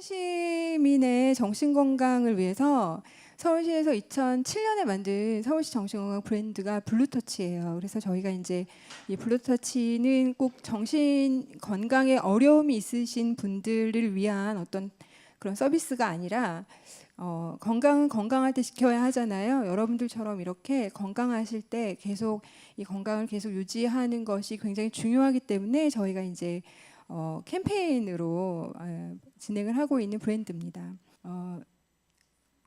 시민의 정신 건강을 위해서 서울시에서 2007년에 만든 서울시 정신건강 브랜드가 블루터치예요. 그래서 저희가 이제 이 블루터치는 꼭 정신 건강에 어려움이 있으신 분들을 위한 어떤 그런 서비스가 아니라 어, 건강은 건강할 때 지켜야 하잖아요. 여러분들처럼 이렇게 건강하실 때 계속 이 건강을 계속 유지하는 것이 굉장히 중요하기 때문에 저희가 이제 어, 캠페인으로 어, 진행을 하고 있는 브랜드입니다. 어,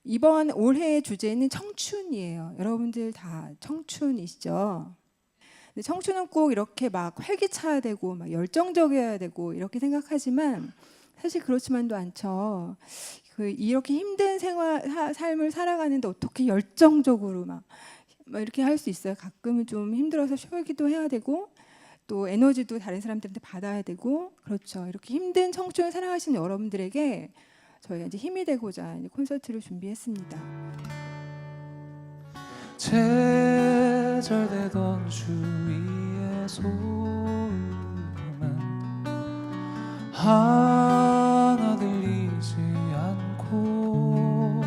이번 올해의 주제는 청춘이에요. 여러분들 다 청춘이시죠? 청춘은 꼭 이렇게 막 활기차야 되고 막 열정적이어야 되고 이렇게 생각하지만 사실 그렇지만도 않죠. 그 이렇게 힘든 생활 사- 삶을 살아가는데 어떻게 열정적으로 막, 막 이렇게 할 수 있어요. 가끔은 좀 힘들어서 쉬기도 해야 되고 또 에너지도 다른 사람들한테 받아야 되고 그렇죠. 이렇게 힘든 청춘을 살아가시는 여러분들에게 저희가 이제 힘이 되고자 이제 콘서트를 준비했습니다. 제절되던 주위의 소음은 하나 들리지 않고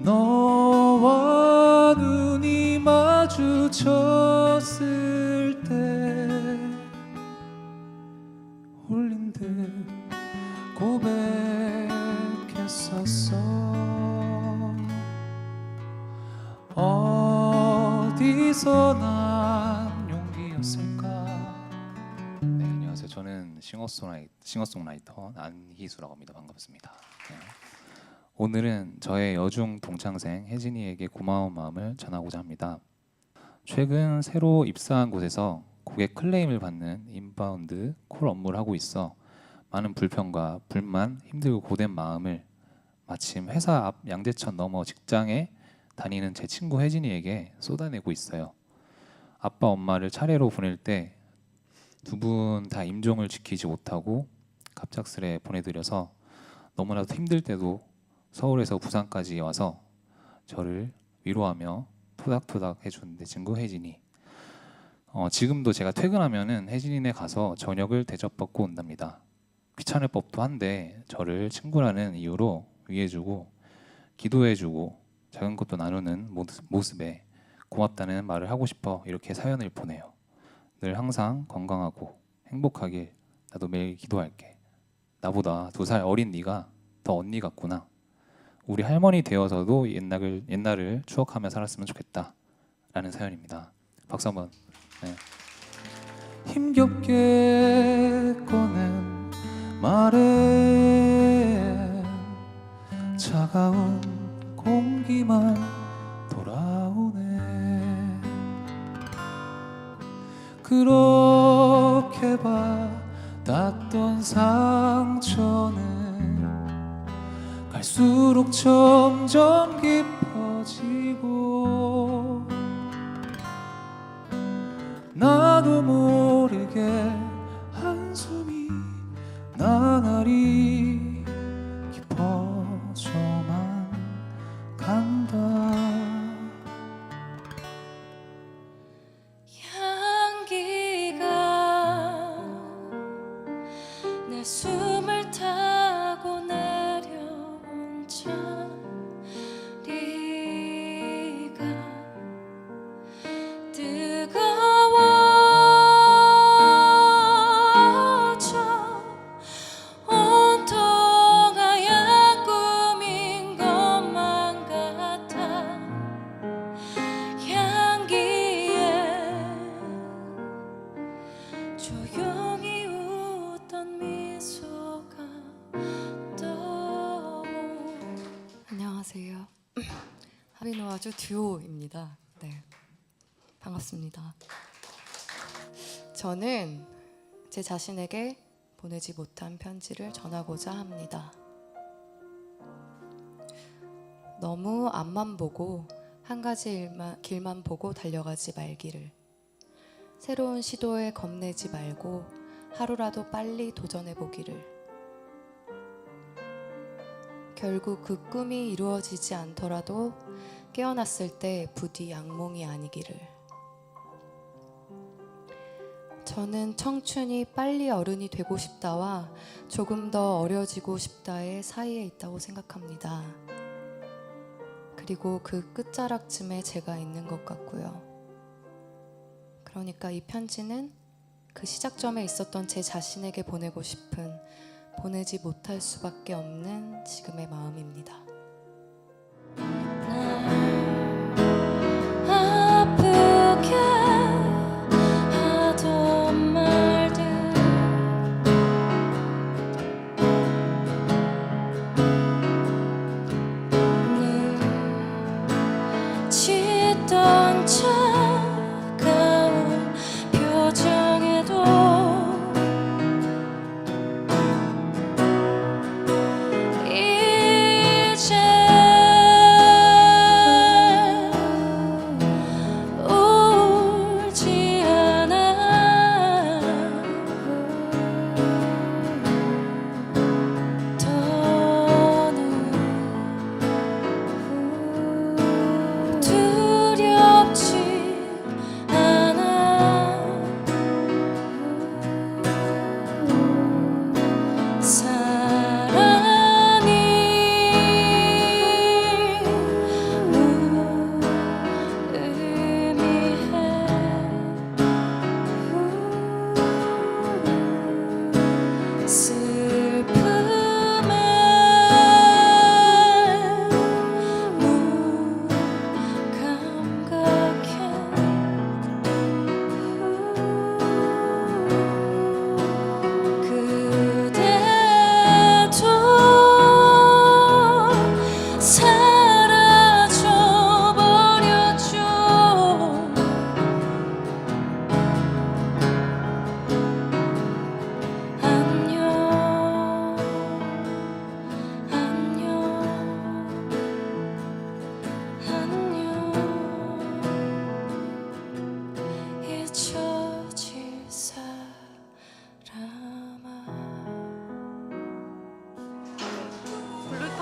너와 눈이 마주 쳤을 때 홀린 듯 고백했었어 어디서 난 용기였을까 네, 안녕하세요. 저는 싱어송라이, 싱어송라이터 안희수라고 합니다. 반갑습니다. 네. 오늘은 저의 여중 동창생 혜진이에게 고마운 마음을 전하고자 합니다. 최근 새로 입사한 곳에서 고객 클레임을 받는 인바운드 콜 업무를 하고 있어 많은 불평과 불만, 힘들고 고된 마음을 마침 회사 앞 양재천 넘어 직장에 다니는 제 친구 혜진이에게 쏟아내고 있어요. 아빠 엄마를 차례로 보낼 때 두 분 다 임종을 지키지 못하고 갑작스레 보내드려서 너무나도 힘들 때도 서울에서 부산까지 와서 저를 위로하며 토닥토닥 내 친구 혜진이 어, 지금도 제가 퇴근하면은 혜진이네 가서 저녁을 대접받고 온답니다 귀찮을 법도 한데 저를 친구라는 이유로 위해주고 기도해주고 작은 것도 나누는 모습- 모습에 고맙다는 말을 하고 싶어 이렇게 사연을 보내요 늘 항상 건강하고 행복하길 나도 매일 기도할게. 나보다 두 살 어린 네가 더 언니 같구나. 우리 할머니 되어서도 옛날을 옛날을 추억하며 살았으면 좋겠다. 라는 사연입니다. 박수 한번. 네. 힘겹게 꺼낸 말에 차가운 공기만 돌아오네 그렇게 받았던 상 갈수록 점점 깊어지고 나도 모르게 한숨이 나날이 하리노아주 듀오입니다 네 반갑습니다 저는 제 자신에게 보내지 못한 편지를 전하고자 합니다 너무 앞만 보고 한 가지 일만, 길만 보고 달려가지 말기를. 새로운 시도에 겁내지 말고 하루라도 빨리 도전해 보기를. 결국 그 꿈이 이루어지지 않더라도 깨어났을 때 부디 악몽이 아니기를. 저는 청춘이 빨리 어른이 되고 싶다와 조금 더 어려지고 싶다의 사이에 있다고 생각합니다. 그리고 그 끝자락쯤에 제가 있는 것 같고요. 그러니까 이 편지는 그 시작점에 있었던 제 자신에게 보내고 싶은 보내지 못할 수밖에 없는 지금의 마음입니다.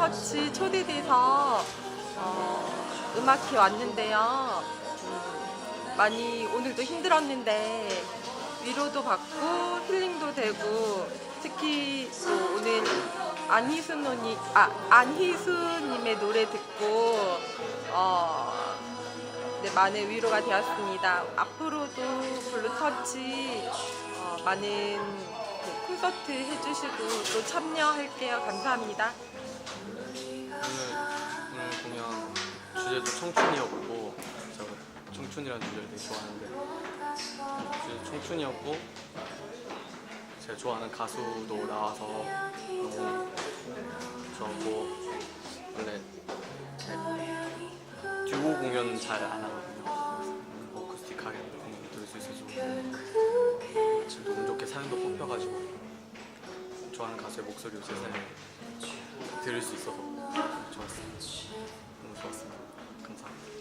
블루터치 초대돼서 어, 음악회 왔는데요. 음, 많이 오늘도 힘들었는데 위로도 받고 힐링도 되고 특히 또 오늘 안희수님이 아 안희수님의 노래 듣고 어, 네, 많은 위로가 되었습니다. 앞으로도 블루터치 어, 많은 그 콘서트 해주시고 또 참여할게요. 감사합니다. 주제도 청춘이었고 제가 청춘이라는 주제를 되게 좋아하는데 주제 청춘이었고 제가 좋아하는 가수도 나와서 너무 좋았고 원래 듀오 공연 잘 안 하거든요. 어쿠스틱하게 공연 들을 수 있어서 지금 운 좋게 사연도 뽑혀가지고 좋아하는 가수의 목소리로 제 사연을 들을 수 있어서 감사합니다.